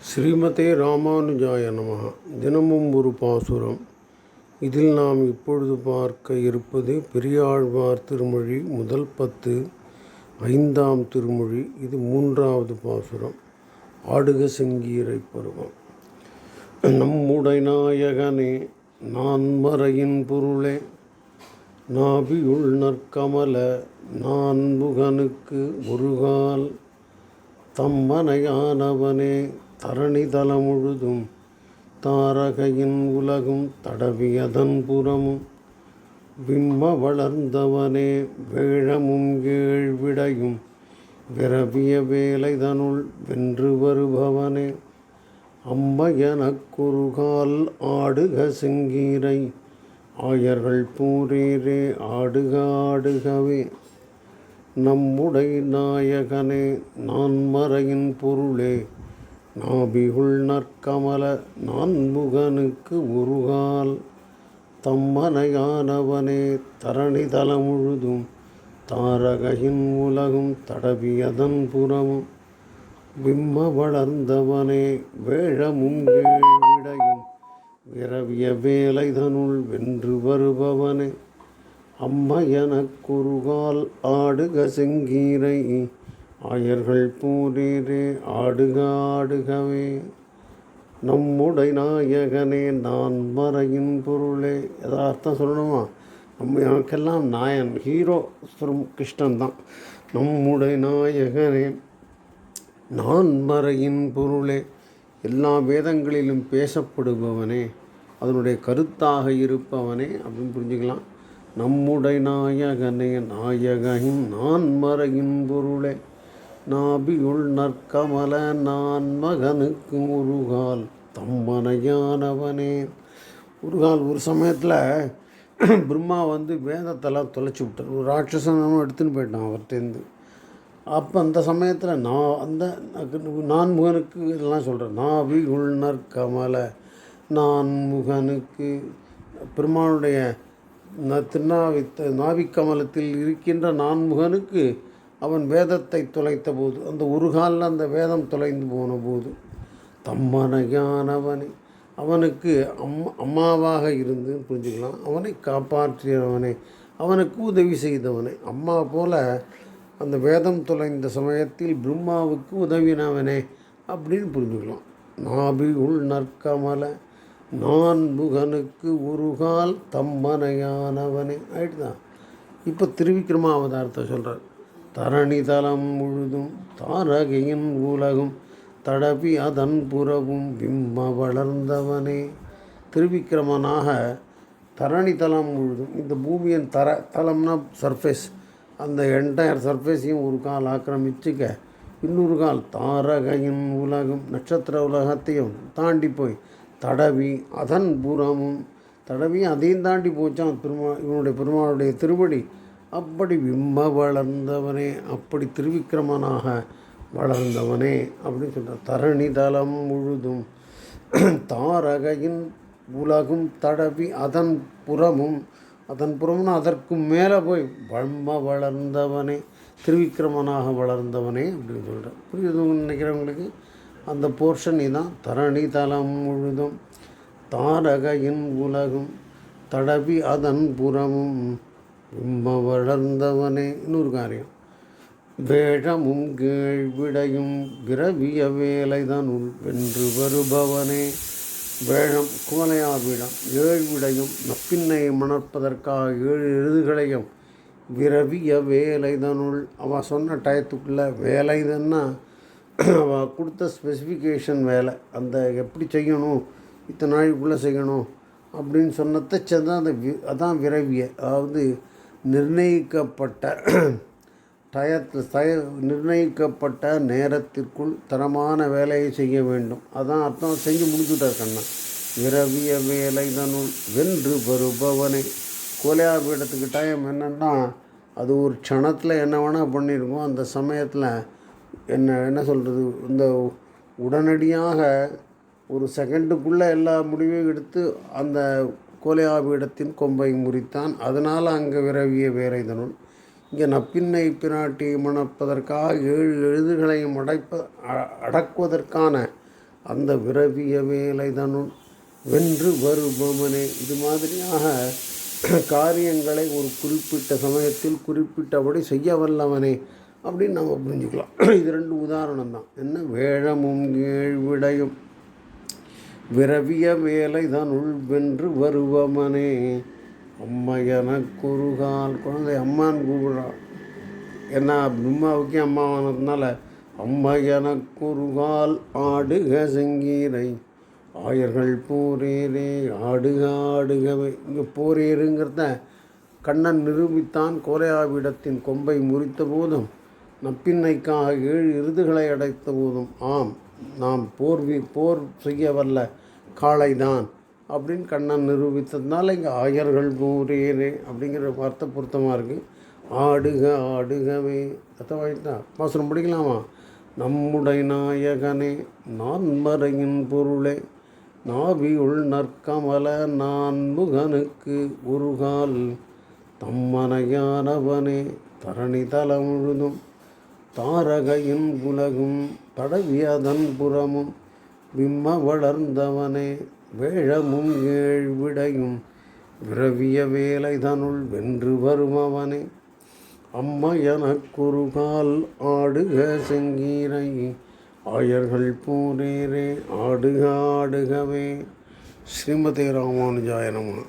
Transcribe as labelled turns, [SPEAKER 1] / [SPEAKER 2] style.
[SPEAKER 1] ஸ்ரீமதே ராமானுஜாய நமகா தினமும் ஒரு பாசுரம். இதில் நாம் இப்பொழுது பார்க்க இருப்பது பெரியாழ்வார் திருமொழி முதல் பத்து ஐந்தாம் திருமொழி. இது மூன்றாவது பாசுரம். ஆடுக செங்கீரை பருவம். நம்முடை நாயகனே நான் மறையின் பொருளே. நாபியுள் நற்கமல நான் முகனுக்கு ஒருகால். தம்மனையானவனே தரணி தலமுழுதும் தாரகையின் உலகும் தடவியதன் புறமும் விம்ம வளர்ந்தவனே வேழமும் ஏழ்விடையும் விரவிய வேலைதனுள் வென்று வருபவனே. அம்மையனக் குறுகால் ஆடுக சிங்கீரை ஆயர்கள் பூரீரே ஆடுக ஆடுகவே. நம்முடை நாயகனே நான் மறையின் பொருளே நாபிகுள் நற்கமல நான்முகனுக்கு உருகால். தம்மனையானவனே தரணி தலமுழுதும் தாரகையின் உலகும் தடவியதன் புறமும். விம்ம வளர்ந்தவனே வேழமும் ஏழ்விடையும் விரவிய வேலைதனுள் வென்று வருபவனே. அம்மையனக் குறுகால் ஆடுக செங்கீரை ஆயர்கள் பூரீரே ஆடுக ஆடுகவே நம்முடை நாயகனே நான் மறையின் பொருளே. யதார்த்தம் சொல்லணுமா? நம்ம எனக்கெல்லாம் நாயன் ஹீரோ ஃப்ரம் கிருஷ்ணன் தான். நம்முடை நாயகனே நான் மறையின் பொருளே. எல்லா வேதங்களிலும் பேசப்படுபவனே அதனுடைய கருத்தாக இருப்பவனே அப்படின்னு புரிஞ்சுக்கலாம். நம்முடை நாயகனே நாயகன் நான் மறையின் பொருளே. நாபியுள் நற்கமல நான் மகனுக்கு முருகால் தம்மனையானவனே. உருகால் ஒரு சமயத்தில் பிரம்மா வந்து வேதத்தெல்லாம் தொலைச்சி விட்டார். ஒரு ராட்சசனும் எடுத்துன்னு போயிட்டான் அவர்கிட்டேருந்து அப்போ அந்த சமயத்தில் நான் அந்த நான் முகனுக்கு இதெல்லாம் சொல்கிறேன் நாவி உள்னர் கமல நான் முகனுக்கு. பெருமானுடைய திருநாவி நாவிக்கமலத்தில் இருக்கின்ற நான்முகனுக்கு அவன் வேதத்தை தொலைத்த போது அந்த ஒரு காலில் அந்த வேதம் தொலைந்து போன போது தம்மனையானவனே அவனுக்கு அம் அம்மாவாக இருந்து புரிஞ்சுக்கலாம் அவனை காப்பாற்றியவனே அவனுக்கு உதவி செய்தவனே. அம்மா போல அந்த வேதம் தொலைந்த சமயத்தில் பிரம்மாவுக்கு உதவினவனே அப்படின்னு புரிஞ்சுக்கலாம். நாபி உள் நற்கமல நான் முகனுக்கு உருகால் தம்மனையானவனே ஆயிட்டுதான். இப்போ திருவிக்ரமா அவதாரத்தை சொல்கிறார் தரணி தலம் முழுதும் தாரகையின் உலகும் தடவி அதன் புறவும் விம்ம வளர்ந்தவனே. திருவிக்கிரமனாக தரணி தலம் முழுதும் இந்த பூமியின் தர தலம்னா சர்ஃபேஸ் அந்த என்டையர் சர்ஃபேஸையும் ஒரு கால் ஆக்கிரமிச்சுக்க இன்னொரு கால் தாரகையின் உலகம் நட்சத்திர உலகத்தையும் தாண்டி போய் தடவி அதன் புறமும். தடவி அதையும் தாண்டி போச்சான் பெருமா இவனுடைய பெருமாளுடைய திருவடி. அப்படி விம்ம வளர்ந்தவனே அப்படி திருவிக்கிரமனாக வளர்ந்தவனே அப்படின்னு சொல்கிறார் தரணி தலம் முழுதும் தாரகையின் உலகும் தடவி அதன் புறமும் அதன் புறம்னு அதற்கு மேலே போய் வம்ம வளர்ந்தவனே திருவிக்கிரமனாக வளர்ந்தவனே அப்படின்னு சொல்கிறார் புரியுதுன்னு நினைக்கிறவங்களுக்கு? அந்த போர்ஷன் இதான். தரணி தலம் முழுதும் தாரகையின் உலகும் தடவி அதன் புறமும் விம்ம வளர்ந்தவனே. இன்னொரு காரியம். வேடமும் கீழ்விடையும் விரவிய வேலைதான் உள் வென்று வருபவனே. வேழம் குவலையாவிடம் ஏழ்விடையும் நப்பின்னை மணற்பதற்காக ஏழு எழுதுகளையும் விரவிய வேலைதனுள் அவள் சொன்ன டயத்துக்குள்ளே வேலைதன்னா அவள் கொடுத்த ஸ்பெசிஃபிகேஷன் வேலை. அந்த எப்படி செய்யணும் இத்தனை நாளைக்குள்ளே செய்யணும் அப்படின்னு சொன்னதை சேர்ந்தால் அந்த வி அதான் விரவிய. அதாவது நிர்ணயிக்கப்பட்ட டயத்தில் தய நிர்ணயிக்கப்பட்ட நேரத்திற்குள் தரமான வேலையை செய்ய வேண்டும். அதான் அர்த்தம். செஞ்சு முடிச்சுட்டார் கண்ணன் விரவிய வேலை தனுள் வென்று வருபவனை. கோலியாபீடத்துக்கு டைம் என்னென்னா அது ஒரு க்ஷணத்தில் என்ன வேணால் பண்ணியிருக்கோம் அந்த சமயத்தில் என்ன என்ன சொல்கிறது இந்த உடனடியாக ஒரு செகண்டுக்குள்ளே எல்லா முடிவையும் எடுத்து அந்த கோலையாபீடத்தின் கொம்பை முறித்தான். அதனால் அங்கே விரவிய வேறைதனுள் இங்கே நப்பின்னை பிராட்டி மணப்பதற்காக ஏழு எழுதுகளையும் அடைப்ப அடக்குவதற்கான அந்த விரவிய வேலைதனுள் வென்று வருபவனே. இது மாதிரியாக காரியங்களை ஒரு குறிப்பிட்ட சமயத்தில் குறிப்பிட்டபடி செய்ய வல்லவனே அப்படின்னு நம்ம புரிஞ்சுக்கலாம். இது ரெண்டு உதாரணம் தான் என்ன? வேழமும் ஏழ்விடையும் விரவிய வேலை தனுள் வென்று வருவமனே. அம்மையன குறுகால் குழந்தை. அம்மான்னு கூப்பிடுறான் ஏன்னா பிரம்மாவுக்கே அம்மாவானதுனால அம்மையன குறுகால் ஆடுக செங்கீரை ஆயர்கள் போரேரே ஆடுக ஆடுகவே. இங்கே போரேருங்கிறத கண்ணன் நிரூபித்தான் கோலையாவிடத்தின் கொம்பை முறித்த போதும் நப்பின்னைக்காக ஏழு எருதுகளை அடைத்த போதும். ஆம் நாம் போர் வி போர் செய்ய வல்ல காளைதான் அப்படின்னு கண்ணன் நிரூபித்ததுனால இங்கே ஆயர்கள் போரேரே அப்படிங்கிற வார்த்தை பொருத்தமாக இருக்குது ஆடுக ஆடுகவே. அத்தவாயிட்டா பாசுரம் படிக்கலாமா? நம்முடைய நாயகனே நான் மறையின் பொருளே. நாவியுள் நற்கமல நான் முகனுக்கு உருகால். தம்மனையானவனே தரணி தலம் முழுதும் தாரகையின் உலகும் படவியதன் புறமும் விம்ம வளர்ந்தவனே வேழமும் ஏழ்விடையும் விரவிய வேலை தனுள் வென்று வருமவனே அம்மா எனக்குருகால் ஆடுக செங்கீரை ஆயர்கள் பூரேரே ஆடுக ஆடுகவே. ஸ்ரீமதி ராமானுஜாய நம.